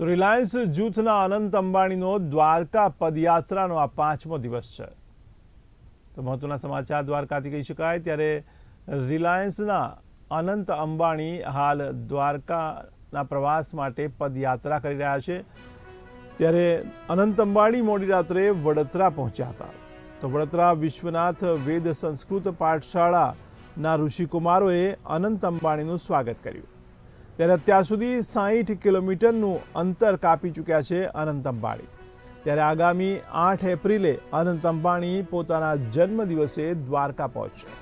તો રિલાયન્સ જૂથના અનંત અંબાણીનો દ્વારકા પદયાત્રાનો આ પાંચમો દિવસ છે. તો મહત્વના સમાચાર દ્વારકાથી કહી શકાય. ત્યારે રિલાયન્સના અનંત અંબાણી હાલ દ્વારકાના પ્રવાસ માટે પદયાત્રા કરી રહ્યા છે. ત્યારે અનંત અંબાણી મોડી રાત્રે વડોદરા પહોંચ્યા હતા. તો વડોદરા વિશ્વનાથ વેદ સંસ્કૃત પાઠશાળાના ઋષિકુમારોએ અનંત અંબાણીનું સ્વાગત કર્યું. ત્યારે અત્યાર સુધી સાહીઠ કિલોમીટરનું અંતર કાપી ચૂક્યા છે અનંત અંબાણી. ત્યારે આગામી આઠ એપ્રિલે અનંત અંબાણી પોતાના જન્મદિવસે દ્વારકા પહોંચશે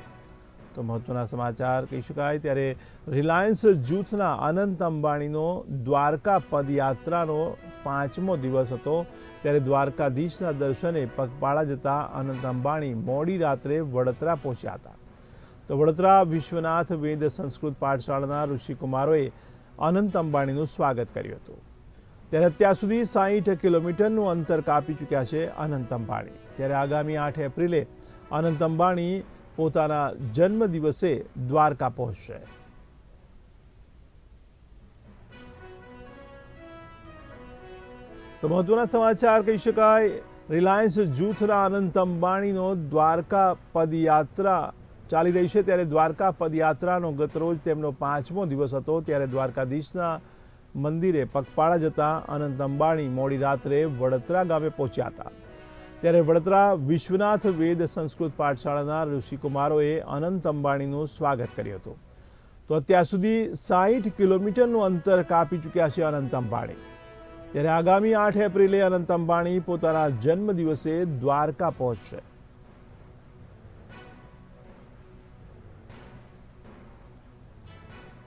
તો મહત્વના સમાચાર કહી શકાય, ત્યારે રિલાયન્સ જૂથના અનંત અંબાણીનો દ્વારકા પદયાત્રાનો પાંચમો દિવસ હતો. ત્યારે દ્વારકાધીશના દર્શને પગપાળા જતા અનંત અંબાણી મોડી રાત્રે વડોદરા પહોંચ્યા હતા. તો વડોદરા વિશ્વનાથ વેદ સંસ્કૃત પાઠશાળાના ઋષિકુમારોએ અનંત અંબાણીનું સ્વાગત કર્યું હતું. ત્યારે અત્યાર સુધી સાહીઠ કિલોમીટરનું અંતર કાપી ચૂક્યા છે અનંત અંબાણી. ત્યારે આગામી આઠ એપ્રિલે અનંત અંબાણી પોતાના જન્મદિવસે દ્વારકા પહોંચશે. તો મહત્વના સમાચાર કહી શકાય, રિલાયન્સ જૂથના અનંત અંબાણીનો દ્વારકા પદયાત્રા ચાલી રહી છે ત્યારે દ્વારકા પદયાત્રાનો ગતરોજ તેમનો પાંચમો દિવસ હતો. ત્યારે દ્વારકાધીશના મંદિરે પગપાળા જતા અનંત અંબાણી મોડી રાત્રે વડતરા ગામે પહોંચ્યા હતા. ત્યારે વડતરા વિશ્વનાથ વેદ સંસ્કૃત પાઠશાળાના ઋષિકુમારોએ અનંત અંબાણીનું સ્વાગત કર્યું હતું. તો અત્યાર સુધી સાહીઠ કિલોમીટરનું અંતર કાપી ચૂક્યા છે અનંત અંબાણી. ત્યારે આગામી આઠ એપ્રિલે અનંત અંબાણી પોતાના જન્મદિવસે દ્વારકા પહોંચશે.